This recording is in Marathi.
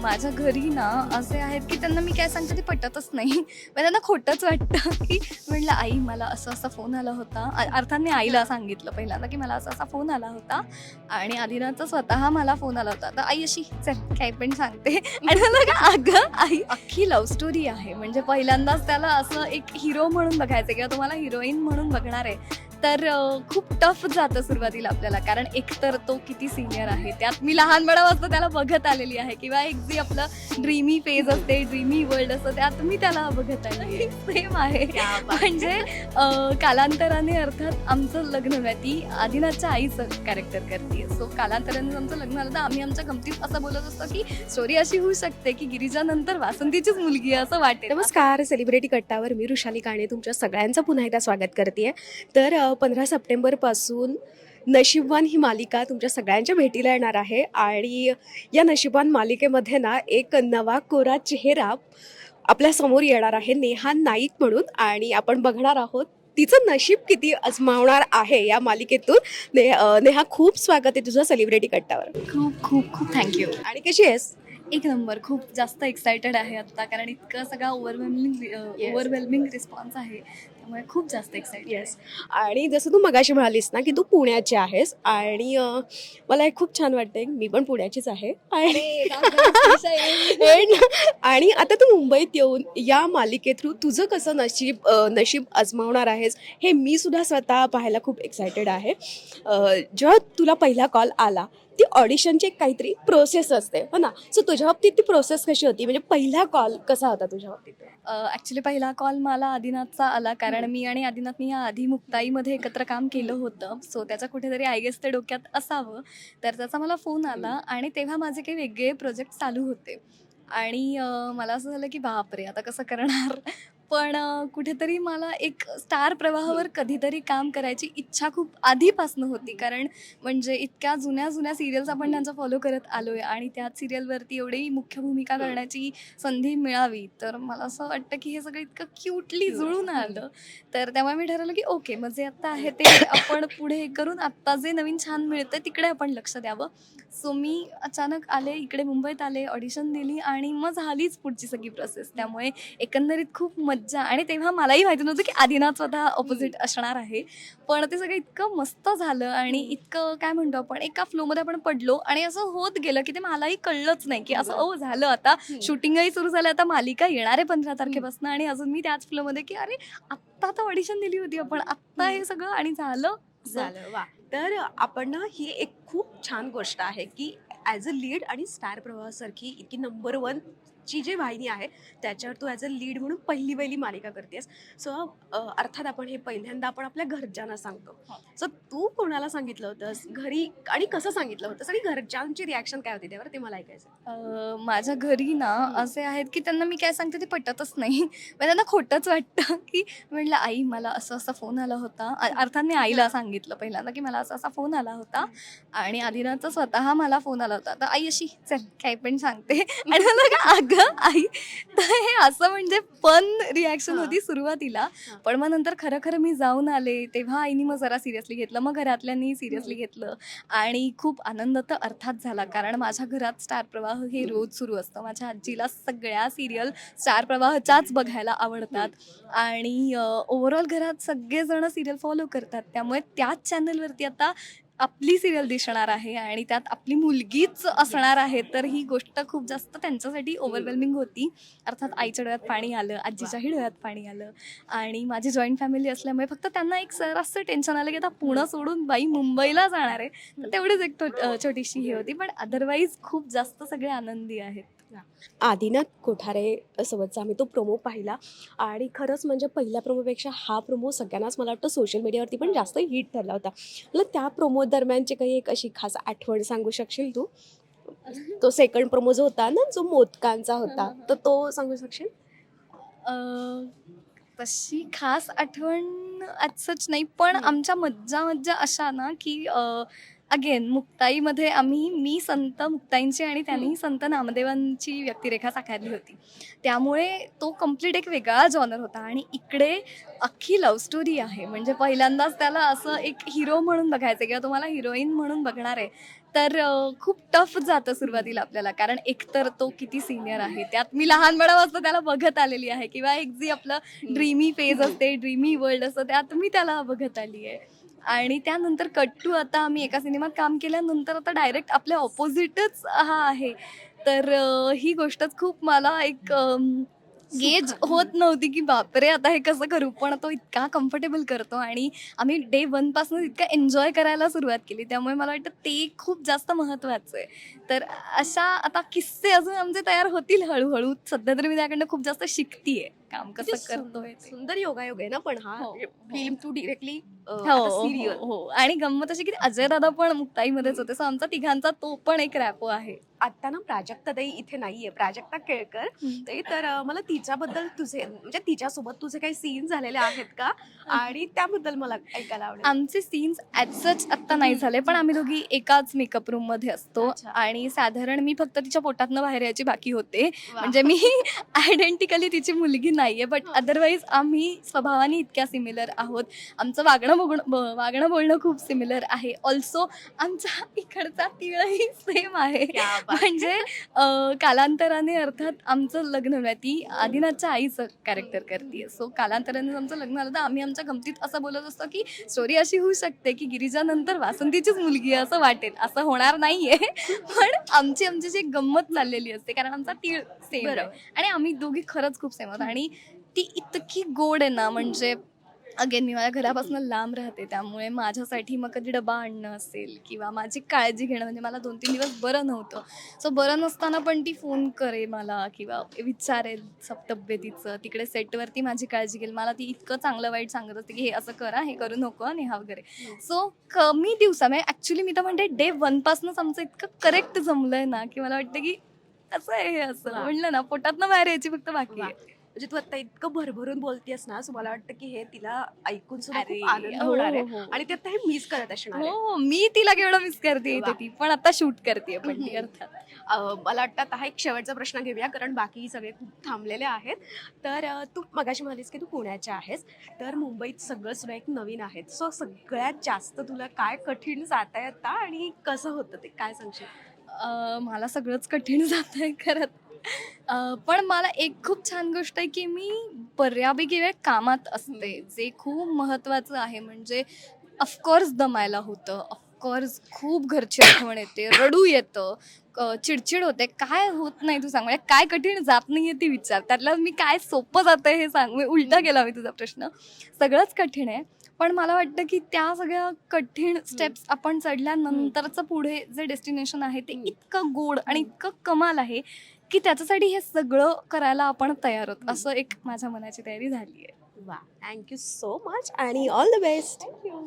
माझ्या घरी ना असे आहेत की त्यांना मी काय सांगते ते पटतच नाही. मग त्यांना खोटंच वाटतं की म्हटलं आई मला असं असा फोन आला होता. अर्थाने अर्थात मी आईला सांगितलं पहिल्यांदा की मला असा असा फोन आला होता. आणि आदिनाथचा स्वतः मला फोन आला होता. तर आई अशी चल काय पण सांगते. आणि मला का अगं आई अख्खी लव्ह स्टोरी आहे. म्हणजे पहिल्यांदाच त्याला असं एक हिरो म्हणून बघायचं किंवा तुम्हाला हिरोईन म्हणून बघणार आहे. तर खूप टफ जातं सुरुवातीला आपल्याला. कारण एकतर तो किती सिनियर आहे त्यात मी लहानपणापासून त्याला बघत आलेली आहे. किंवा एक जी आपलं ड्रीमी फेज असते ड्रीमी वर्ल्ड असतं त्यात मी त्याला बघत आली सेम आहे. म्हणजे कालांतराने अर्थात आमचं लग्न झालं ती आदिनाथच्या आईचं कॅरेक्टर करते. सो कालांतराने आमचं लग्न झालं तर आम्ही आमच्या गमतीत असं बोलत असतो की स्टोरी अशी होऊ शकते की गिरिजानंतर वासंतीचीच मुलगी आहे असं वाटेल. नमस्कार. सेलिब्रिटी कट्टावर मी ऋषाली काणे तुमच्या सगळ्यांचं पुन्हा एकदा स्वागत करते तर पंधरा सप्टेंबरपासून नशीबवान ही मालिका तुमच्या सगळ्यांच्या भेटीला येणार आहे. आणि या नशीबवान मालिकेमध्ये ना एक नवा कोरा चेहरा आपल्यासमोर येणार आहे नेहा नाईक म्हणून. आणि आपण बघणार आहोत तिचं नशीब किती अजमावणार आहे या मालिकेतून. ने नेहा खूप स्वागत आहे तुझं सेलिब्रिटी कट्टावर खूप खूप खूप थँक्यू आणि कशी आहेस? एक नंबर खूप जास्त एक्सायटेड आहे आता कारण इतका सगळा ओव्हरवेल्मिंग. ओव्हरवेल्मिंग रिस्पॉन्स आहे. त्यामुळे खूप जास्त एक्सायटेड येस आणि जसं तू मगाशी म्हणालीस ना की तू पुण्याची आहेस आणि अं, मला एक खूप छान वाटतंय मी पण पुण्याचीच आहे. आणि And- आणि आता तू मुंबईत येऊन या मालिके थ्रू तुझं कसं नशीब अं, नशीब अजमावणार आहेस हे मी सुद्धा स्वतः पाहायला खूप एक्सायटेड आहे. अं, जेव्हा तुला पहिला कॉल आला ती ऑडिशनची एक काहीतरी प्रोसेस असते. हो ना? सो तुझ्या बाबतीत ती प्रोसेस कशी होती? म्हणजे पहिला कॉल कसा होता तुझ्या बाबतीत? ॲक्च्युली पहिला कॉल मला आदिनाथचा आला. कारण मी आणि आदिनाथनी या आधी मुक्ताईमध्ये एकत्र काम केलं होतं. सो त्याच्या कुठेतरी आय गेस ते डोक्यात असावं. तर त्याचा मला फोन आला आणि तेव्हा माझे काही वेगळे प्रोजेक्ट चालू होते. आणि मला असं झालं की बापरे आता कसं करणार? पण कुठेतरी मला एक स्टार प्रवाहावर कधीतरी काम करायची इच्छा खूप आधीपासनं होती. कारण म्हणजे इतक्या जुन्या जुन्या सिरियल्स आपण त्यांचा फॉलो करत आलो आहे आणि त्याच सिरियलवरती एवढी मुख्य भूमिका करण्याची संधी मिळावी. तर मला असं वाटतं की हे सगळं इतकं क्यूटली जुळून आलं. तर तेव्हा मी ठरवलं की ओके मग जे आत्ता आहे ते आपण पुढे हे करून आत्ता जे नवीन छान मिळतं तिकडे आपण लक्ष द्यावं. सो मी अचानक आले इकडे मुंबईत आले ऑडिशन दिली आणि मग झालीच पुढची सगळी प्रोसेस त्यामुळे एकंदरीत खूप मज्जा. आणि तेव्हा मलाही माहिती नव्हतं की आदिनाथ स्वतः ऑपोजिट असणार आहे. पण ते सगळं इतकं मस्त झालं आणि इतकं काय म्हणतो आपण एका फ्लोमध्ये आपण पडलो आणि असं होत गेलं की ते मलाही कळलंच नाही की असं ओ झालं आता. शूटिंगही सुरू झालं आता मालिका येणार आहे पंधरा तारखेपासून. आणि अजून मी त्याच फ्लोमध्ये की अरे आत्ता तर ऑडिशन दिली होती आपण आत्ता हे सगळं आणि झालं. झालं वा. तर आपण ना ही एक खूप छान गोष्ट आहे की ॲज अ लीड आणि स्टार प्रवाहासारखी इतकी नंबर वन ची जी वाहिनी आहे त्याच्यावर तू ॲज अ लीड म्हणून पहिली पहिली मालिका करतेस. सो अर्थात आपण हे पहिल्यांदा आपण आपल्या घरच्यांना सांगतो. सो तू कोणाला सांगितलं होतंस? घरी आणि कसं सांगितलं होतंस? आणि घरच्यांची रिॲक्शन काय होती त्यावर? ते मला ऐकायचं माझ्या घरी ना असे आहेत की त्यांना मी काय सांगते ते पटतच नाही. मग त्यांना खोटंच वाटतं की म्हटलं आई मला असं असा फोन आला होता. अर्थात मी आईला सांगितलं पहिल्यांदा की मला असा असा फोन आला होता. आणि आदिनाथचा स्वतः मला फोन आला होता. तर आई अशी चल काय पण सांगते. आणि मला का आई तर हे असं म्हणजे फन रिॲक्शन. होती सुरुवातीला. पण मग नंतर खरं खरं मी जाऊन आले तेव्हा आईनी मग जरा सिरियसली घेतलं. मग घरातल्यांनी सिरियसली घेतलं. आणि खूप आनंद तर अर्थात झाला. कारण माझ्या घरात स्टार प्रवाह हे रोज सुरू असतं. माझ्या आजीला सगळ्या सिरियल स्टार प्रवाहच्याच बघायला आवडतात. आणि ओव्हरऑल घरात सगळेजण सिरियल फॉलो करतात. त्यामुळे त्याच चॅनलवरती आता आपली सिरियल दिसणार आहे आणि त्यात आपली मुलगीच असणार आहे तर ही गोष्ट खूप जास्त त्यांच्यासाठी ओव्हरवेल्मिंग होती. अर्थात आईच्या डोळ्यात पाणी आलं आजीच्याही डोळ्यात पाणी आलं आणि माझी जॉईंट फॅमिली असल्यामुळे फक्त त्यांना एक सरासं टेन्शन आलं की आता पुणं सोडून बाई मुंबईला जाणार आहे. तर तेवढीच एक छोटीशी ही होती. पण अदरवाईज खूप जास्त सगळे आनंदी आहेत. आदिनाथ कोठारे सोबतचा आम्ही तो प्रोमो पाहिला. आणि खरंच म्हणजे पहिल्या प्रोमोपेक्षा हा प्रोमो सगळ्यांनाच मला वाटतं सोशल मीडियावरती पण जास्त हिट ठरला होता. मला त्या प्रोमो दरम्यानची काही एक अशी खास आठवण सांगू शकशील तू? तो सेकंड प्रोमो जो होता ना जो मोदकांचा होता तर तो सांगू शकशील? तशी खास आठवण आज सच नाही पण. आमच्या मज्जा मज्जा अशा ना की अगेन मुक्ताईमध्ये आम्ही मी संत मुक्ताईंची आणि त्यांनी संत नामदेवांची व्यक्तिरेखा साकारली होती. त्यामुळे तो कंप्लीट एक वेगळा जॉनर होता आणि इकडे अख्खी लव्ह स्टोरी आहे. म्हणजे पहिल्यांदाच त्याला असं एक हिरो म्हणून बघायचं किंवा तुम्हाला हिरोईन म्हणून बघणार आहे तर खूप टफ जातं सुरुवातीला आपल्याला. कारण एकतर तो किती सिनियर आहे त्यात मी लहानपणापासून त्याला बघत आलेली आहे किंवा एक जी आपलं ड्रीमी फेज असते ड्रीमी वर्ल्ड असतं त्यात मी त्याला बघत आली आहे आणि त्यानंतर कट्टू आता आम्ही एका सिनेमात काम केल्यानंतर आता डायरेक्ट आपल्या ऑपोजिटच हा आहे. तर ही गोष्टच खूप मला एक गेज होत नव्हती की बापरे आता हे कसं करू? पण तो इतका कम्फर्टेबल करतो आणि आम्ही डे वनपासून इतका एन्जॉय करायला सुरुवात केली. त्यामुळे मला वाटतं ते खूप जास्त महत्त्वाचं आहे. तर अशा आता किस्से अजून आमचे तयार होतील हळूहळू. सध्या तरी मी त्याकडनं खूप जास्त शिकतीये. काम किती कसं करतोय ते. सुंदर योगायोग आहे ना पण हा हो, फिल्म तू डिरेक्टली हो सिरियल हो, हो आणि गंमत अशी की अजय दादा पण मुक्ताईमध्येच होते. सो आमचा तिघांचा तो पण एक रॅपो आहे. आता ना प्राजक्ता ताई इथे नाहीये. प्राजक्ता केळकर. ते तर अं, मला तिच्याबद्दल तुझे म्हणजे तिच्यासोबत तुझे काही सीन झालेले आहेत का? आणि त्याबद्दल मला ऐकायला आवडेल. आमचे सीन्स ॲज सच आत्ता नाही झाले पण आम्ही दोघी एकाच मेकअप रूममध्ये असतो. अच्छा. आणि साधारण मी फक्त तिच्या पोटातनं बाहेर यायची बाकी होते. वा. म्हणजे मी आयडेंटिकली तिची मुलगी नाहीये बट अदरवाईज आम्ही स्वभावाने इतक्या सिमिलर आहोत. आमचं वागणं बघणं वागणं बोलणं खूप सिमिलर आहे. ऑल्सो आमचा इकडचा तिळही सेम आहे. म्हणजे कालांतराने अर्थात आमचं लग्न झालं ती आदिनाथच्या आईचं कॅरेक्टर करते सो कालांतराने आमचं लग्न झालं तर आम्ही आमच्या गमतीत असं बोलत असतो की स्टोरी अशी होऊ शकते की गिरिजानंतर वासंतीचीच मुलगी आहे असं वाटेल. असं होणार नाहीये. पण आमची आमची जी गंमत चाललेली असते कारण आमचा तीळ सेम. आणि आम्ही दोघी खरंच खूप सेम आहोत. आणि ती इतकी गोड आहे ना म्हणजे अगेन मी माझ्या घरापासून लांब राहते त्यामुळे माझ्यासाठी मग कधी डबा आणणं असेल किंवा माझी काळजी घेणं म्हणजे मला दोन तीन दिवस बरं नव्हतं. सो बरं नसताना पण ती फोन करे मला किंवा विचारेल सब तब्येतीचं तिकडे सेटवरती माझी काळजी घेईल. मला ती इतकं चांगलं वाईट सांगत असते की हे असं करा हे करू नको आणि हा वगैरे. सो कमी दिवसा म्हणजे ॲक्च्युली मी तर म्हणते डे वनपासूनच आमचं इतकं करेक्ट जमलंय ना की मला वाटतं की असं आहे हे असं. म्हणलं ना पोटातनं बाहेर यायची फक्त बाकी. आहे. म्हणजे तू आता इतकं भरभरून बोलतेस ना सो मला वाटतं की हे तिला ऐकून सुद्धा अरे, खूप आनंद हो, होणार आहे. हो. आणि ते आता हे मिस करत असणार आहे. हो मी तिला केवढं मिस करते इथे. ती पण आता शूट करते पण ती हम्म. अर्थात. अं, मला वाटतं आता हा एक शेवटचा प्रश्न घेऊया कारण बाकी सगळे खूप थांबलेले आहेत. तर अं, तू मगाशी म्हणालीस की तू पुण्याच्या आहेस तर मुंबईत सगळं सुद्धा एक नवीन आहे सो सगळ्यात जास्त तुला काय कठीण जाता येतं आणि कसं होतं ते? काय सांगशील? अं, मला सगळंच कठीण जात आहे खरंच अं, पण मला एक खूप छान गोष्ट आहे की मी बऱ्यापैकी वेळ कामात असते. जे खूप महत्त्वाचं आहे म्हणजे ऑफकोर्स दमायला होतं ऑफकोर्स खूप घरची आठवण येते रडू येतं चिडचिड होते. काय होत नाही तू सांग म्हणजे काय कठीण जात नाहीये ती विचार. त्यातलं मी काय सोपं जातं हे सांग मी उलटा केला मी तुझा प्रश्न. सगळंच कठीण आहे पण मला वाटतं की त्या सगळ्या कठीण स्टेप्स आपण चढल्यानंतरचं पुढे जे डेस्टिनेशन आहे ते. इतकं गोड आणि इतकं कमाल आहे की त्याच्यासाठी हे सगळं करायला आपण तयार आहोत. असं एक माझ्या मनाची तयारी झाली आहे वा थँक्यू सो मच आणि all the best thank you